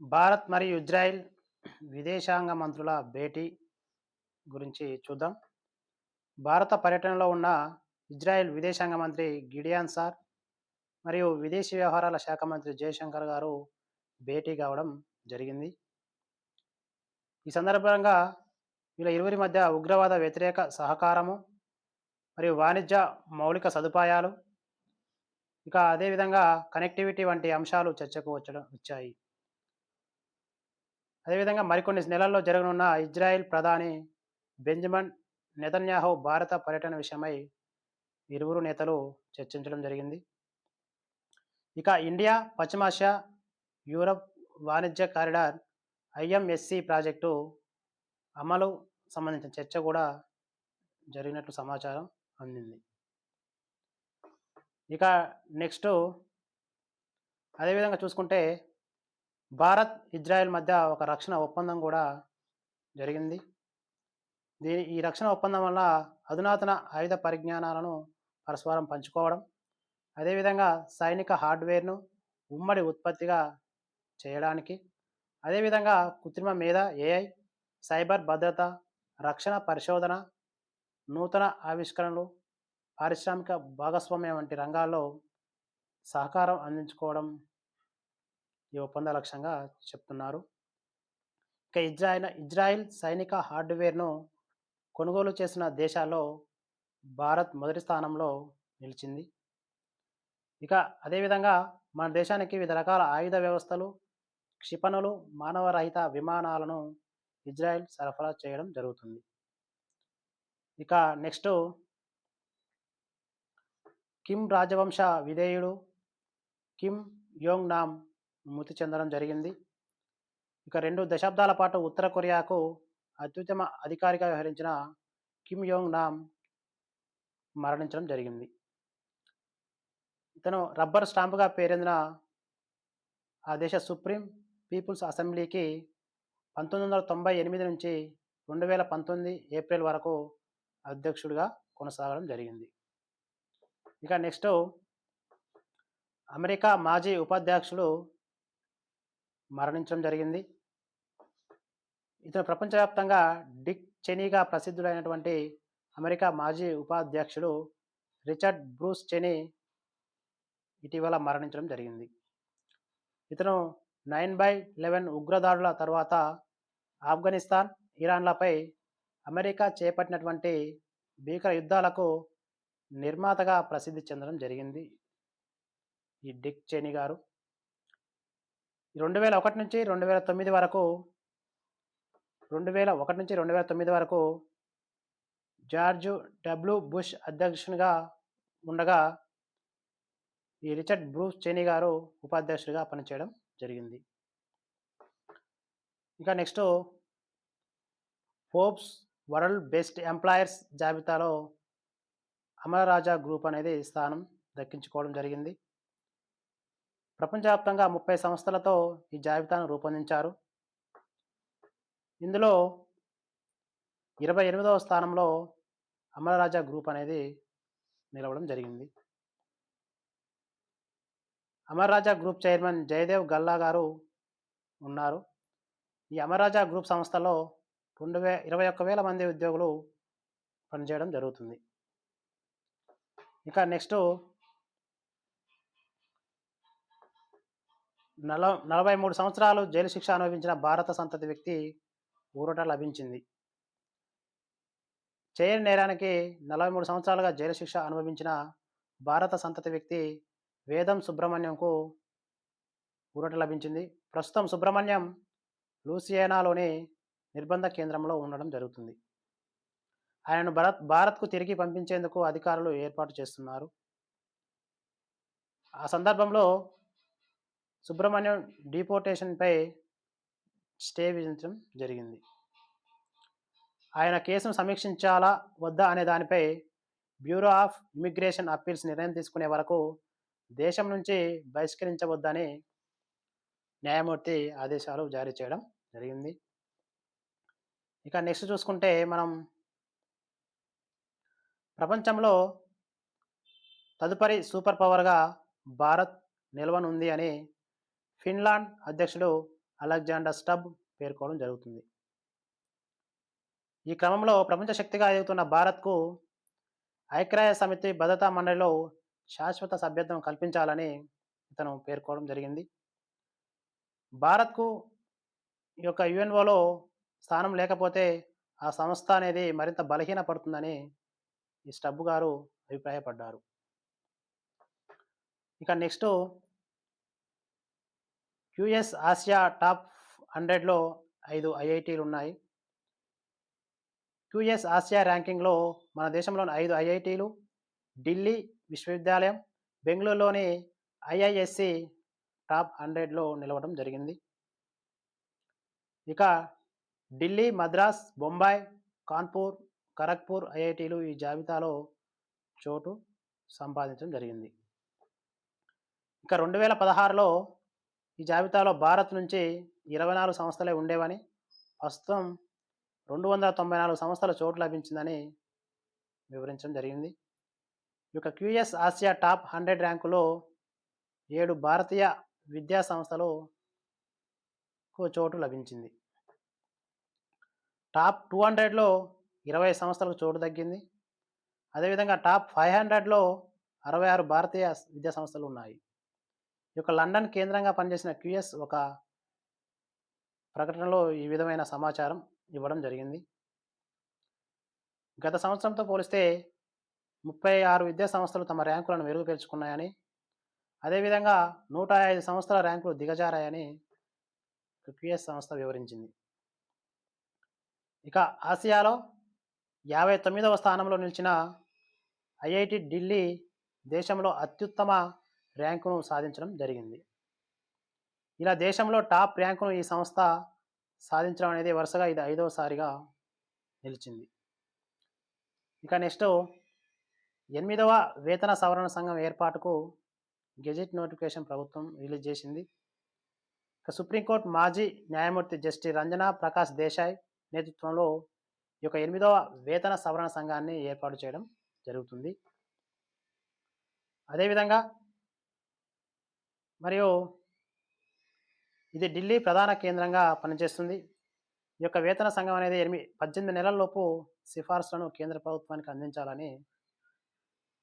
భారత్ మరియు ఇజ్రాయెల్ విదేశాంగ మంత్రుల భేటీ గురించి చూద్దాం. భారత పర్యటనలో ఉన్న ఇజ్రాయెల్ విదేశాంగ మంత్రి గిడియాన్ సార్ మరియు విదేశీ వ్యవహారాల శాఖ మంత్రి జయశంకర్ గారు భేటీ కావడం జరిగింది. ఈ సందర్భంగా వీళ్ళ ఇరువురి మధ్య ఉగ్రవాద వ్యతిరేక సహకారము మరియు వాణిజ్య మౌలిక సదుపాయాలు ఇక అదేవిధంగా కనెక్టివిటీ వంటి అంశాలు చర్చకు వచ్చడం వచ్చాయి. అదేవిధంగా మరికొన్ని నెలల్లో జరగనున్న ఇజ్రాయెల్ ప్రధాని బెంజమిన్ నెతన్యాహు భారత పర్యటన విషయమై ఇరువురు నేతలు చర్చించడం జరిగింది. ఇక ఇండియా పశ్చిమాసియా యూరప్ వాణిజ్య కారిడార్ ఐఎంఎస్సి ప్రాజెక్టు అమలు సంబంధించిన చర్చ కూడా జరిగినట్లు సమాచారం అందింది. ఇక నెక్స్ట్ అదేవిధంగా చూసుకుంటే భారత్ ఇజ్రాయెల్ మధ్య ఒక రక్షణ ఒప్పందం కూడా జరిగింది. దీని ఈ రక్షణ ఒప్పందం వల్ల అధునాతన ఆయుధ పరిజ్ఞానాలను పరస్పరం పంచుకోవడం అదేవిధంగా సైనిక హార్డ్వేర్ను ఉమ్మడి ఉత్పత్తిగా చేయడానికి అదేవిధంగా కృత్రిమ మీద ఏఐ సైబర్ భద్రత రక్షణ పరిశోధన నూతన ఆవిష్కరణలు పారిశ్రామిక భాగస్వామ్యం వంటి రంగాల్లో సహకారం అందించుకోవడం ఈ ఒప్పంద లక్ష్యంగా చెప్తున్నారు. ఇక ఇజ్రాయిల్ ఇజ్రాయిల్ సైనిక హార్డ్వేర్ను కొనుగోలు చేసిన దేశాల్లో భారత్ మొదటి స్థానంలో నిలిచింది. ఇక అదేవిధంగా మన దేశానికి వివిధ రకాల ఆయుధ వ్యవస్థలు క్షిపణులు మానవరహిత విమానాలను ఇజ్రాయెల్ సరఫరా చేయడం జరుగుతుంది. ఇక నెక్స్ట్ కిమ్ రాజవంశ విధేయుడు కిమ్ యోంగ్ నామ్ మృతి చెందడం జరిగింది. ఇక రెండు దశాబ్దాల పాటు ఉత్తర కొరియాకు అత్యుత్తమ అధికారిగా వ్యవహరించిన కిమ్ యోంగ్ నామ్ మరణించడం జరిగింది. ఇతను రబ్బర్ స్టాంపుగా పేరొందిన ఆ దేశ సుప్రీం పీపుల్స్ అసెంబ్లీకి పంతొమ్మిది వందల తొంభై ఎనిమిది నుంచి రెండు వేల పంతొమ్మిది ఏప్రిల్ వరకు అధ్యక్షుడిగా కొనసాగడం జరిగింది. ఇక నెక్స్ట్ అమెరికా మాజీ ఉపాధ్యక్షుడు మరణించడం జరిగింది. ఇతను ప్రపంచవ్యాప్తంగా డిక్ చెనీగా ప్రసిద్ధుడైనటువంటి అమెరికా మాజీ ఉపాధ్యక్షుడు రిచర్డ్ బ్రూస్ చెనీ ఇటీవల మరణించడం జరిగింది. ఇతను నైన్ బై లెవెన్ ఉగ్రదాడుల తర్వాత ఆఫ్ఘనిస్తాన్ ఇరాన్లపై అమెరికా చేపట్టినటువంటి భీకర యుద్ధాలకు నిర్మాతగా ప్రసిద్ధి చెందడం జరిగింది. ఈ డిక్ చెనీ గారు రెండు వేల ఒకటి నుంచి రెండు వేల తొమ్మిది వరకు రెండు వేల ఒకటి నుంచి రెండు వేల తొమ్మిది వరకు జార్జ్ డబ్ల్యూ బుష్ అధ్యక్షునిగా ఉండగా ఈ రిచర్డ్ బ్రూస్ చైనీ గారు ఉపాధ్యక్షుడిగా పనిచేయడం జరిగింది. ఇంకా next Forbes world best employers జాబితాలో అమరరాజా గ్రూప్ అనేది స్థానం దక్కించుకోవడం జరిగింది. ప్రపంచవ్యాప్తంగా ముప్పై సంస్థలతో ఈ జాబితాను రూపొందించారు. ఇందులో ఇరవై ఎనిమిదవ స్థానంలో అమరరాజా గ్రూప్ అనేది నిలవడం జరిగింది. అమరరాజా గ్రూప్ చైర్మన్ జయదేవ్ గల్లా గారు ఉన్నారు. ఈ అమరరాజా గ్రూప్ సంస్థలో రెండు వే ఇరవై ఒక్క వేల మంది ఉద్యోగులు పనిచేయడం జరుగుతుంది. ఇక నెక్స్ట్ నల నలభై మూడు సంవత్సరాలు జైలు శిక్ష అనుభవించిన భారత సంతతి వ్యక్తి ఊరట లభించింది. చేయని నేరానికి నలభై మూడు సంవత్సరాలుగా జైలు శిక్ష అనుభవించిన భారత సంతతి వ్యక్తి వేదం సుబ్రహ్మణ్యంకు ఊరట లభించింది. ప్రస్తుతం సుబ్రహ్మణ్యం లూసియానాలోని నిర్బంధ కేంద్రంలో ఉండడం జరుగుతుంది. ఆయనను భారత్ భారత్కు తిరిగి పంపించేందుకు అధికారులు ఏర్పాటు చేస్తున్నారు. ఆ సందర్భంలో సుబ్రహ్మణ్యం డిపోర్టేషన్పై స్టే విధించడం జరిగింది. ఆయన కేసును సమీక్షించాలా వద్దా అనే దానిపై బ్యూరో ఆఫ్ ఇమిగ్రేషన్ అప్పీల్స్ నిర్ణయం తీసుకునే వరకు దేశం నుంచి బహిష్కరించవద్దని న్యాయమూర్తి ఆదేశాలు జారీ చేయడం జరిగింది. ఇక నెక్స్ట్ చూసుకుంటే మనం ప్రపంచంలో తదుపరి సూపర్ పవర్గా భారత్ నిలవనుంది అని ఫిన్లాండ్ అధ్యక్షుడు అలెగ్జాండర్ స్టబ్ పేర్కోవడం జరుగుతుంది. ఈ క్రమంలో ప్రపంచ శక్తిగా ఎదుగుతున్న భారత్కు ఐక్యరాజ్య సమితి భద్రతా మండలిలో శాశ్వత సభ్యత్వం కల్పించాలని ఇతను పేర్కోవడం జరిగింది. భారత్కు ఈ యొక్క యుఎన్ఓలో స్థానం లేకపోతే ఆ సంస్థ అనేది మరింత బలహీనపడుతుందని ఈ స్టబ్ గారు అభిప్రాయపడ్డారు. ఇక నెక్స్ట్ క్యూఎస్ ఆసియా టాప్ హండ్రెడ్లో ఐదు ఐఐటీలు ఉన్నాయి. క్యూఎస్ ఆసియా ర్యాంకింగ్లో మన దేశంలోని ఐదు ఐఐటీలు ఢిల్లీ విశ్వవిద్యాలయం బెంగళూరులోని ఐఐఎస్సి టాప్ హండ్రెడ్లో నిలవడం జరిగింది. ఇక ఢిల్లీ మద్రాస్ బొంబాయి కాన్పూర్ ఖరగ్పూర్ ఐఐటీలు ఈ జాబితాలో చోటు సంపాదించడం జరిగింది. ఇక రెండు వేల పదహారులో ఈ జాబితాలో భారత్ నుంచి ఇరవై నాలుగు సంస్థలే ఉండేవని ప్రస్తుతం రెండు వందల తొంభై నాలుగు సంస్థల చోటు లభించిందని వివరించడం జరిగింది. ఈ యొక్క క్యూఎస్ ఆసియా టాప్ హండ్రెడ్ ర్యాంకులో ఏడు భారతీయ విద్యా సంస్థలు చోటు లభించింది. టాప్ టూ హండ్రెడ్లో ఇరవై సంస్థలకు చోటు తగ్గింది. అదేవిధంగా టాప్ ఫైవ్ హండ్రెడ్లో అరవై ఆరు భారతీయ విద్యా సంస్థలు ఉన్నాయి. యొక్క లండన్ కేంద్రంగా పనిచేసిన క్యూఎస్ ఒక ప్రకటనలో ఈ విధమైన సమాచారం ఇవ్వడం జరిగింది. గత సంవత్సరంతో పోలిస్తే ముప్పై ఆరు విద్యా సంస్థలు తమ ర్యాంకులను మెరుగుపరుచుకున్నాయని అదేవిధంగా నూట ఐదు సంస్థల ర్యాంకులు దిగజారాయని క్యూఎస్ సంస్థ వివరించింది. ఇక ఆసియాలో యాభై తొమ్మిదవ స్థానంలో నిలిచిన ఐఐటి ఢిల్లీ దేశంలో అత్యుత్తమ ర్యాంకును సాధించడం జరిగింది. ఇలా దేశంలో టాప్ ర్యాంకును ఈ సంస్థ సాధించడం అనేది వరుసగా ఇది ఐదవసారిగా నిలిచింది. ఇక నెక్స్ట్ ఎనిమిదవ వేతన సవరణ సంఘం ఏర్పాటుకు గెజెట్ నోటిఫికేషన్ ప్రభుత్వం రిలీజ్ చేసింది. ఇక సుప్రీంకోర్టు మాజీ న్యాయమూర్తి జస్టిస్ రంజనా ప్రకాష్ దేశాయ్ నేతృత్వంలో ఈ యొక్క ఎనిమిదవ వేతన సవరణ సంఘాన్ని ఏర్పాటు చేయడం జరుగుతుంది. అదేవిధంగా మరియు ఇది ఢిల్లీ ప్రధాన కేంద్రంగా పనిచేస్తుంది. ఈ యొక్క వేతన సంఘం అనేది ఎనిమిది పద్దెనిమిది నెలల్లోపు సిఫార్సులను కేంద్ర ప్రభుత్వానికి అందించాలని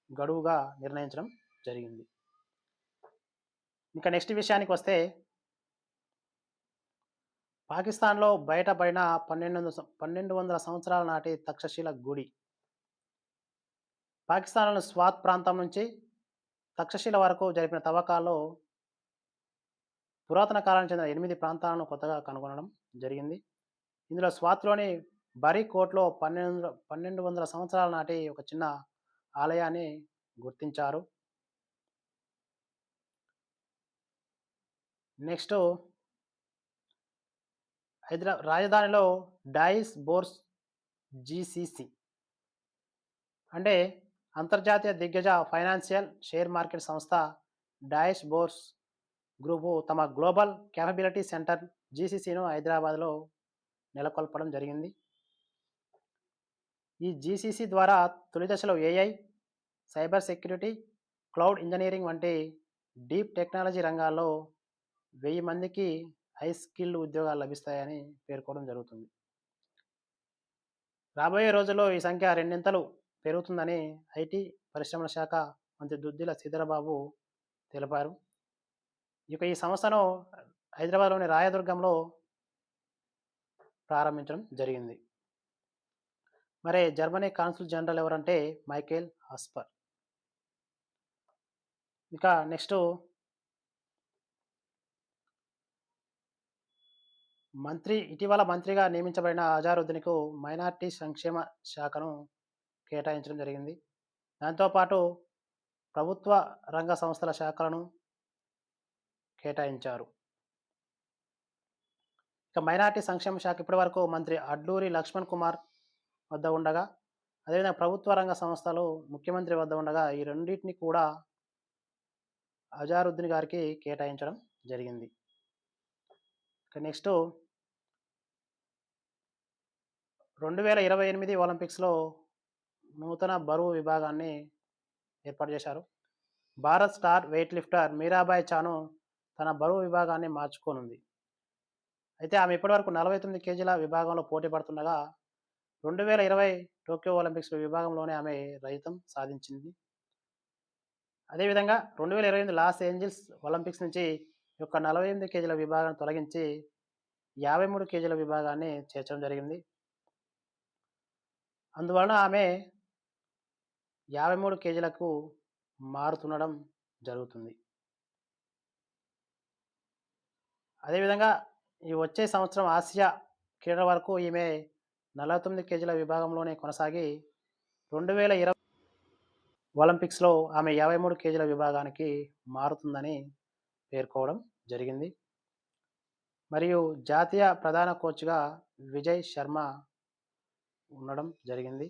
గడువుగా నిర్ణయించడం జరిగింది. ఇంకా నెక్స్ట్ విషయానికి వస్తే పాకిస్తాన్లో బయటపడిన పన్నెండు పన్నెండు వందల సంవత్సరాల నాటి తక్షశిల గుడి. పాకిస్తాన్లోని స్వాత్ ప్రాంతం నుంచి తక్షశిల వరకు జరిపిన తవ్వకాల్లో పురాతన కాలానికి చెందిన ఎనిమిది ప్రాంతాలను కొత్తగా కనుగొనడం జరిగింది. ఇందులో స్వాత్లోని బరీ కోట్లో పన్నెండు పన్నెండు వందల సంవత్సరాల నాటి ఒక చిన్న ఆలయాన్ని గుర్తించారు. నెక్స్ట్ హైదరా రాజధానిలో డైస్ బోర్స్ జీసీసీ అంటే అంతర్జాతీయ దిగ్గజ ఫైనాన్షియల్ షేర్ మార్కెట్ సంస్థ డైస్ బోర్స్ గ్రూపు తమ గ్లోబల్ క్యాపబిలిటీ సెంటర్ జీసీసీను హైదరాబాద్లో నెలకొల్పడం జరిగింది. ఈ జీసీసీ ద్వారా తొలి దశలో AI cyber security cloud engineering వంటి డీప్ టెక్నాలజీ రంగాల్లో వెయ్యి మందికి హై స్కిల్డ్ ఉద్యోగాలు లభిస్తాయని పేర్కోవడం జరుగుతుంది. రాబోయే రోజుల్లో ఈ సంఖ్య రెండింతలు పెరుగుతుందని ఐటీ పరిశ్రమల శాఖ మంత్రి దుద్దిల శ్రీధరబాబు తెలిపారు. ఇక ఈ సంస్థను హైదరాబాద్లోని రాయదుర్గంలో ప్రారంభించడం జరిగింది. మరి జర్మనీ కాన్సుల్ జనరల్ ఎవరంటే మైకేల్ హాస్పర్. ఇక నెక్స్ట్ మంత్రి ఇటీవల మంత్రిగా నియమించబడిన అజారుద్దీన్కు మైనార్టీ సంక్షేమ శాఖను కేటాయించడం జరిగింది. దాంతోపాటు ప్రభుత్వ రంగ సంస్థల శాఖలను కేటాయించారు. ఇక మైనార్టీ సంక్షేమ శాఖ ఇప్పటి వరకు మంత్రి అడ్లూరి లక్ష్మణ్ కుమార్ వద్ద ఉండగా అదేవిధంగా ప్రభుత్వ రంగ సంస్థలు ముఖ్యమంత్రి వద్ద ఉండగా ఈ రెండింటిని కూడా అజారుద్దీన్ గారికి కేటాయించడం జరిగింది. ఇక నెక్స్ట్ రెండు వేల ఇరవై ఎనిమిది ఒలింపిక్స్లో నూతన బరువు విభాగాన్ని ఏర్పాటు చేశారు. Bharat star weight lifter Mirabai Chanu తన బరువు విభాగాన్ని మార్చుకోనుంది. అయితే ఆమె ఇప్పటివరకు నలభై తొమ్మిది కేజీల విభాగంలో పోటీ పడుతుండగా రెండు వేల ఇరవై టోక్యో ఒలింపిక్స్ విభాగంలోనే ఆమె రహితం సాధించింది. అదేవిధంగా రెండు వేల ఇరవై ఎనిమిది లాస్ ఏంజిల్స్ ఒలింపిక్స్ నుంచి యొక్క నలభై ఎనిమిది కేజీల విభాగాన్ని తొలగించి యాభై మూడు కేజీల విభాగాన్ని చేర్చడం జరిగింది. అందువలన ఆమె యాభై మూడు కేజీలకు మారుతుండడం జరుగుతుంది. అదేవిధంగా ఈ వచ్చే సంవత్సరం ఆసియా క్రీడల వరకు ఈమె నలభై తొమ్మిది కేజీల విభాగంలోనే కొనసాగి రెండు వేల ఇరవై ఒలింపిక్స్లో ఆమె యాభై మూడు కేజీల విభాగానికి మారుతుందని పేర్కోవడం జరిగింది. మరియు జాతీయ ప్రధాన కోచ్గా విజయ్ శర్మ ఉండడం జరిగింది.